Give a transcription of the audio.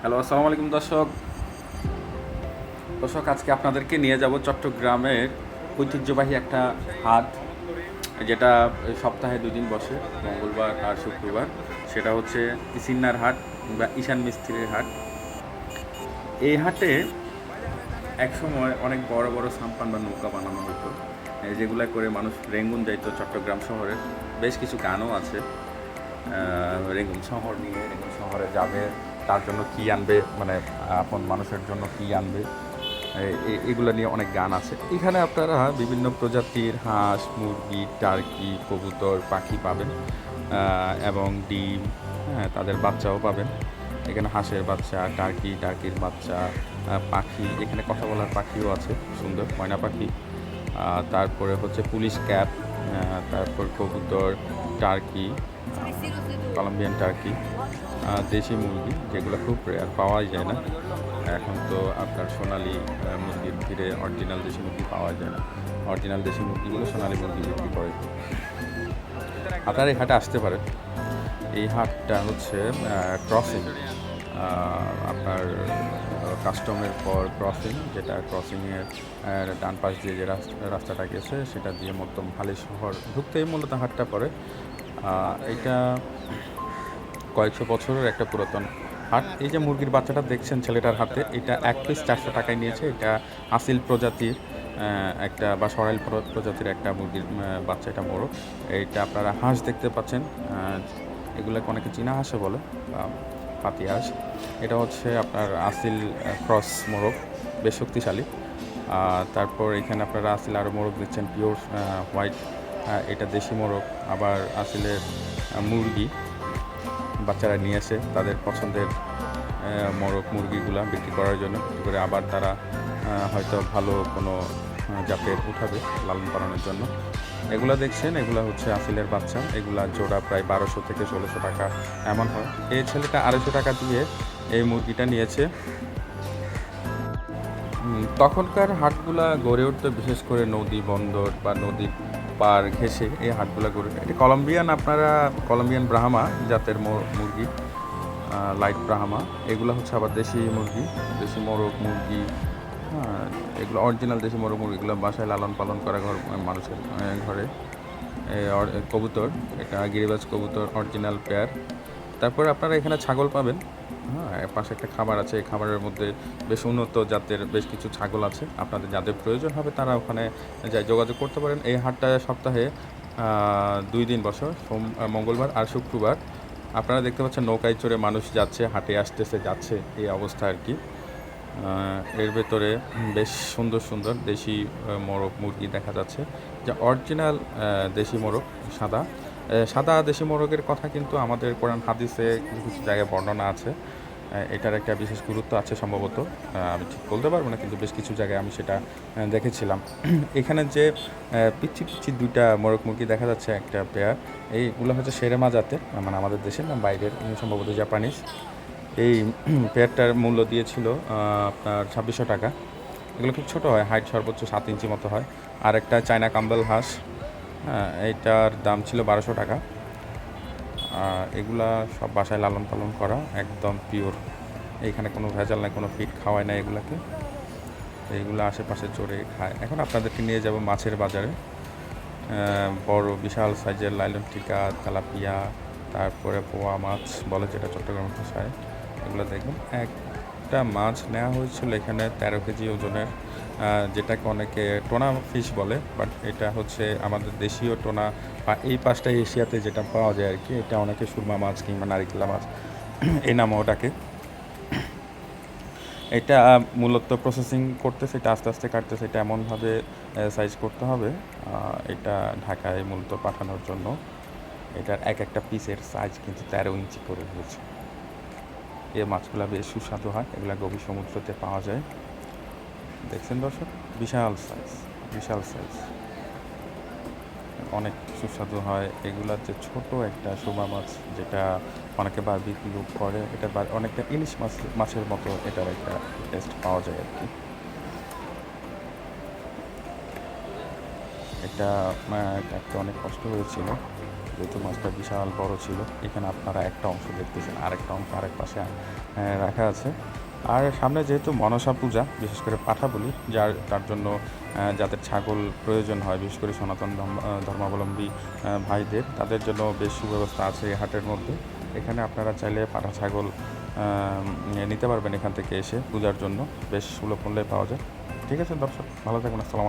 Hello, আসসালামু আলাইকুম দর্শক। দর্শক, আজকে আপনাদেরকে নিয়ে যাব চট্টগ্রামের ঐতিহ্যবাহী একটা হাট, যেটা সপ্তাহে দুদিন বসে, মঙ্গলবার আর শুক্রবার। সেটা হচ্ছে ইসিন্নার হাট বা ঈশান মিস্ত্রির হাট। এই হাটে একসময় অনেক বড় বড় সাম্পান বা নৌকা বানানো হতো। যেগুলো করে মানুষ রেঙ্গুন যাইত চট্টগ্রাম শহরে। বেশ কিছু গানও আছে। রেঙ্গুন শহর নিয়ে, রেঙ্গুন শহরে যাবে। তার জন্য কি আনবে মানে আপন মানুষের জন্য কি আনবে এগুলো নিয়ে অনেক গান আছে। এখানে আপনারা বিভিন্ন প্রজাতির হাঁস, মুরগি, টার্কি, কবুতর, পাখি পাবেন এবং ডিম হ্যাঁ তাদের বাচ্চাও পাবেন। এখানে হাঁসের বাচ্চা, টার্কি, টার্কির বাচ্চা পাখি, এখানে কথা বলার পাখিও আছে, সুন্দর, ময়না পাখি। তারপরে হচ্ছে পুলিশ ক্যাপ তারপর কবুতর টার্কি, কলম্বিয়ান টার্কি দেশি মুরগি, যেগুলো খুব রেয়ার পাওয়াই যায় না। এখন তো আপনার সোনালি মুরগির ভিড়ে অরিজিনাল দেশি মুরগি পাওয়া যায় না। অরিজিনাল দেশি মুরগিগুলো সোনালি মুরগি বিক্রি করে। আপনার এই হাটে আসতে পারে এই হাটটা হচ্ছে ক্রসিং আপনার কাস্টমের পর ক্রসিং যেটা ক্রসিংয়ের ডান পাশ দিয়ে যে রাস- রাস্তাটা গেছে, সেটা দিয়ে মধ্যম হালি শহর ঢুকতেই মূলত হাটটা পড়ে। এটা কয়েকশো বছরের একটা পুরাতন হাট। এই যে মুরগির বাচ্চাটা দেখছেন ছেলেটার হাতে, এটা এক পিস চারশো টাকায় নিয়েছে। এটা আসিল প্রজাতির একটা বা সরাইল প্রজাতির একটা মুরগির বাচ্চা, এটা মোরগ এইটা আপনারা হাঁস দেখতে পাচ্ছেন। এগুলোকে অনেকে চীনা হাঁসে বলে। বা এটা হচ্ছে আপনার আসিল ক্রস মোরগ, বেশ শক্তিশালী। তারপর এখানে আপনারা আসিল আরও মোরগ দিচ্ছেন, পিওর হোয়াইট। এটা দেশি মোরগ, আবার আসিলের মুরগি বাচ্চারা নিয়ে আসে তাদের পছন্দের মোরগ মুরগিগুলা বিক্রি করার জন্য। করে আবার তারা হয়তো ভালো কোনো জাতের উঠাবে লালন পালনের জন্য। এগুলা দেখছেন, এগুলা হচ্ছে আসিলের বাচ্চা। এগুলা জোড়া প্রায় বারোশো থেকে ষোলোশো টাকা এমন হয়। এই ছেলেটা আড়াইশো টাকা দিয়ে এই মুরগিটা নিয়েছে। তখনকার হাটগুলা গড়ে উঠতো বিশেষ করে নদী বন্দর বা নদীর পার ঘেঁষে এই হাটগুলা গড়ে উঠে। এটা কলম্বিয়ান আপনারা, কলম্বিয়ান ব্রাহ্মা জাতের মুরগি লাইট ব্রাহ্মা। এগুলো হচ্ছে আবার দেশি মুরগি, দেশি মোরগ মুরগি হ্যাঁ এগুলো অরিজিনাল দেশি মোরগ মুরগিগুলো বাসায় লালন পালন করা ঘর মানুষের ঘরে। কবুতর, এটা গিরিবাজ কবুতর অরিজিনাল পেয়ার তারপর আপনারা এখানে ছাগল পাবেন। হ্যাঁ পাশে একটা খাবার আছে, এই খাবারের মধ্যে বেশ উন্নত জাতের বেশ কিছু ছাগল আছে। আপনাদের যাদের প্রয়োজন হবে তারা ওখানে যাই যোগাযোগ করতে পারেন। এই হাটটা সপ্তাহে দুই দিন বছর, সোম মঙ্গলবার আর শুক্রবার। আপনারা দেখতে পাচ্ছেন নৌকায় চড়ে মানুষ যাচ্ছে, হাটে আসতেছে, যাচ্ছে, এই অবস্থা আর কি। এর ভেতরে বেশ সুন্দর সুন্দর দেশি মোরগ মুরগি দেখা যাচ্ছে। যা অরিজিনাল দেশি মোরগ, সাদা। সাদা দেশি মোরগের কথা কিন্তু আমাদের কোরআন হাদিসে কিছু কিছু জায়গায় বর্ণনা আছে। এটার একটা বিশেষ গুরুত্ব আছে সম্ভবত। আমি ঠিক বলতে পারব না, কিন্তু বেশ কিছু জায়গায় আমি সেটা দেখেছিলাম। এখানে যে পিচ্ছি পিচ্ছি দুইটা মোরগ মুরগি দেখা যাচ্ছে, একটা পেয়ার। এইগুলো হচ্ছে সেরেমা জাতের মানে আমাদের দেশের বাইরের সম্ভবত জাপানিজ এই পেয়ারটার মূল্য দিয়েছিল আপনার ছাব্বিশশো টাকা। এগুলো খুব ছোটো হয়, হাইট সর্বোচ্চ সাত ইঞ্চি মতো হয়। আর একটা চায়না কাম্বেল হাঁস হ্যাঁ এইটার দাম ছিল বারোশো টাকা। এগুলা সব বাসায় লালন পালন করা, একদম পিওর এইখানে কোনো ভেজাল নাই, কোনো ফিট খাওয়ায় না এগুলাকে। এইগুলো আশেপাশে চড়ে খায়। এখন আপনাদেরকে নিয়ে যাব মাছের বাজারে। বড় বিশাল সাইজের লাইলন টিকা, তেলাপিয়া, তারপরে পোয়া মাছ বলে যেটা চট্টগ্রাম ভাষায়। এগুলো দেখবেন একটা মাছ নেওয়া হয়েছিল এখানে তেরো কেজি ওজনের যেটাকে অনেকে টোনা ফিশ বলে, বাট এটা হচ্ছে আমাদের দেশীয় টোনা বা এই পাশটা এশিয়াতে যেটা পাওয়া যায় আর কি এটা অনেকে সুরমা মাছ কিংবা নারিকেলা মাছ, এই নামও ওটাকে। এটা মূলত প্রসেসিং করতেছে, এটা আস্তে আস্তে কাটতেছে, এটা এমনভাবে সাইজ করতে হবে এটা ঢাকায় মূলত পাঠানোর জন্য। এটার এক একটা পিসের সাইজ কিন্তু তেরো ইঞ্চি করে হয়েছে। এই মাছগুলো বেশ সুস্বাদু হয়, এগুলো গভীর সমুদ্রতে পাওয়া যায়। দেখছেন দর্শক? বিশাল সাইজ বিশাল সাইজ অনেক সুস্বাদু হয়। এগুলার যে ছোট একটা শোভা মাছ, যেটা অনেকে বারবিকিউ করে, এটা অনেকটা ইলিশ মাছ, মাছের মতো এটার একটা টেস্ট পাওয়া যায় আর কি। এটা কাটতে অনেক কষ্ট হয়েছিল। যেহেতু মাছটা বিশাল বড় ছিল, এখানে আপনারা একটা অংশ দেখতেছেন, আরেকটা অংশ আরেক পাশে রাখা আছে। আর সামনে যেহেতু মনসা পূজা, বিশেষ করে পাঠা বলি, যার, তার জন্য যাদের ছাগল প্রয়োজন হয়, বিশেষ করে সনাতন ধর্ম- ধর্মাবলম্বী ভাইদের, তাদের জন্য বেশ সুব্যবস্থা আছে এই হাটের মধ্যে। এখানে আপনারা চাইলে পাঠা ছাগল নিতে পারবেন এখান থেকে এসে, পূজার জন্য। বেশ সুলভ মূল্যে পাওয়া যায়। ঠিক আছে, দর্শক, ভালো থাকবেন, আসসালাম